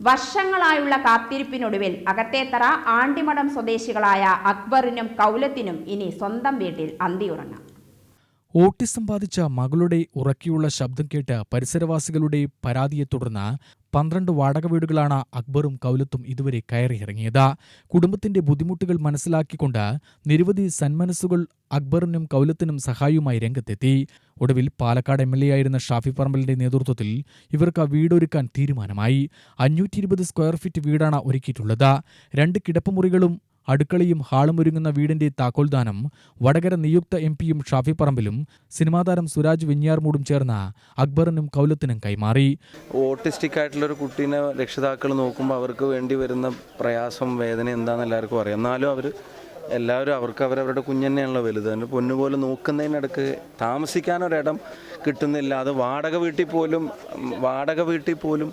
വർഷങ്ങളായുള്ള കാത്തിരിപ്പിനൊടുവിൽ അകത്തേത്തറ ആണ്ടിമഠം സ്വദേശികളായ അക്ബറിനും കൗലത്തിനും ഇനി സ്വന്തം വീട്ടിൽ അന്തിയുറങ്ങാം ഓട്ടിസം ബാധിച്ച മകളുടെ ഉറക്കിയുള്ള ശബ്ദം കേട്ട് പരിസരവാസികളുടെ പരാതിയെ തുടർന്ന് പന്ത്രണ്ട് വാടക വീടുകളാണ് അക്ബറും കൗലത്തും ഇതുവരെ കയറിയിറങ്ങിയത്. കുടുംബത്തിന്റെ ബുദ്ധിമുട്ടുകൾ മനസ്സിലാക്കിക്കൊണ്ട് നിരവധി സന്മനസ്സുകൾ അക്ബറിനും കൗലത്തിനും സഹായവുമായി രംഗത്തെത്തി. ഒടുവിൽ പാലക്കാട് എം എൽ എ ആയിരുന്ന ഷാഫി പറമ്പലിന്റെ നേതൃത്വത്തിൽ ഇവർക്ക് വീടൊരുക്കാൻ തീരുമാനമായി. അഞ്ഞൂറ്റി ഇരുപത് സ്ക്വയർ ഫീറ്റ് വീടാണ് ഒരുക്കിയിട്ടുള്ളത്. രണ്ട് കിടപ്പുമുറികളും അടുക്കളയും ഹാളും ഒരുങ്ങുന്ന വീടിന്റെ താക്കോൽദാനം വടകര നിയുക്ത എം പിയും ഷാഫി പറമ്പിലും സിനിമാതാരം സുരാജ് വെഞ്ഞാർമൂടും ചേർന്ന അക്ബറിനും കൗലത്തിനും കൈമാറി. ഓട്ടിസ്റ്റിക് ആയിട്ടുള്ള ഒരു കുട്ടീനെ രക്ഷിതാക്കൾ നോക്കുമ്പോൾ അവർക്ക് വേണ്ടി വരുന്ന പ്രയാസം വേദന എന്താണെന്ന് എല്ലാവർക്കും അറിയാം. എന്നാലും അവർ എല്ലാവരും അവർക്ക് അവരവരുടെ കുഞ്ഞെന്നെയാണല്ലോ വലുത്. അതിന്റെ പൊന്നുപോലെ നോക്കുന്നതിനിടക്ക് താമസിക്കാനൊരിടം കിട്ടുന്നില്ല. അത് വാടക വീട്ടിൽ പോലും വാടക വീട്ടിൽ പോലും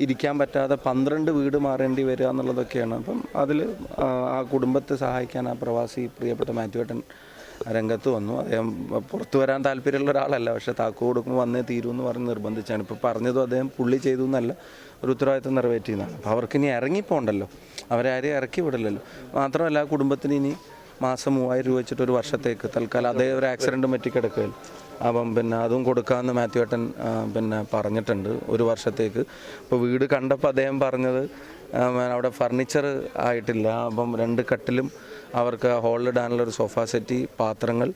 ഇരിക്കാൻ പറ്റാതെ പന്ത്രണ്ട് വീട് മാറേണ്ടി വരിക എന്നുള്ളതൊക്കെയാണ്. അപ്പം അതിൽ ആ കുടുംബത്തെ സഹായിക്കാൻ ആ പ്രവാസി പ്രിയപ്പെട്ട മാറ്റുവേട്ടൻ രംഗത്ത് വന്നു. അദ്ദേഹം പുറത്തു വരാൻ താല്പര്യമുള്ള ഒരാളല്ല പക്ഷേ താക്കു കൊടുക്കുമ്പോൾ വന്നേ തീരൂ എന്ന് പറഞ്ഞ് നിർബന്ധിച്ചാണ്. ഇപ്പോൾ പറഞ്ഞതും അദ്ദേഹം പുള്ളി ചെയ്തു എന്നല്ല ഒരു ഉത്തരവാദിത്തം നിറവേറ്റിയെന്നാണ്. അപ്പോൾ അവർക്കിനി ഇറങ്ങിപ്പോണ്ടല്ലോ. അവരാരെയും ഇറക്കി വിടില്ലല്ലോ മാത്രമല്ല ആ കുടുംബത്തിന് ഇനി മാസം മൂവായിരം രൂപ വെച്ചിട്ട് ഒരു വർഷത്തേക്ക്. തൽക്കാലം അതേ ഒരു ആക്സിഡന്റ് പറ്റിക്കിടക്കുകയിൽ അപ്പം പിന്നെ അതും കൊടുക്കാമെന്ന് മാത്യു ഏട്ടൻ പിന്നെ പറഞ്ഞിട്ടുണ്ട് ഒരു വർഷത്തേക്ക്. ഇപ്പോൾ വീട് കണ്ടപ്പോൾ അദ്ദേഹം പറഞ്ഞത് അവിടെ ഫർണിച്ചർ ആയിട്ടില്ല. അപ്പം രണ്ട് കട്ടിലും അവർക്ക് ഹോളിലിടാനുള്ള ഒരു സോഫ സെറ്റ് പാത്രങ്ങൾ.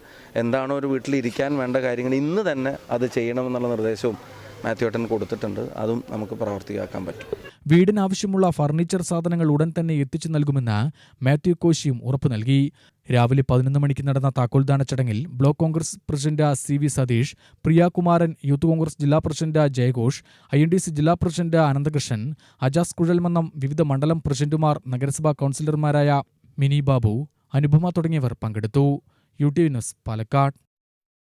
എന്താണോ ഒരു വീട്ടിൽ ഇരിക്കാൻ വേണ്ട കാര്യങ്ങൾ ഇന്ന് തന്നെ അത് ചെയ്യണമെന്നുള്ള നിർദ്ദേശവും മാത്യു മാത്യുവേട്ടൻ കൊടുത്തിട്ടുണ്ട്. അതും നമുക്ക് പ്രവർത്തിയാക്കാൻ പറ്റും. വീടിനാവശ്യമുള്ള ഫർണിച്ചർ സാധനങ്ങൾ ഉടൻ തന്നെ എത്തിച്ചു നൽകുമെന്ന് മാത്യു കോശിയും ഉറപ്പു നൽകി. രാവിലെ പതിനൊന്ന് മണിക്ക് നടന്ന താക്കോൽദാന ചടങ്ങിൽ block Congress president C V Satheesh Priyakumaran youth Congress ജില്ലാ പ്രസിഡന്റ് ജയഘോഷ് ഐ എൻ ഡി സി ജില്ലാ പ്രസിഡന്റ് അനന്തകൃഷ്ണൻ അജാസ് കുഴൽമന്നം വിവിധ മണ്ഡലം പ്രസിഡന്റുമാർ നഗരസഭാ കൗൺസിലർമാരായ മിനി ബാബു അനുപമ തുടങ്ങിയവർ പങ്കെടുത്തു. U T news Palakkad.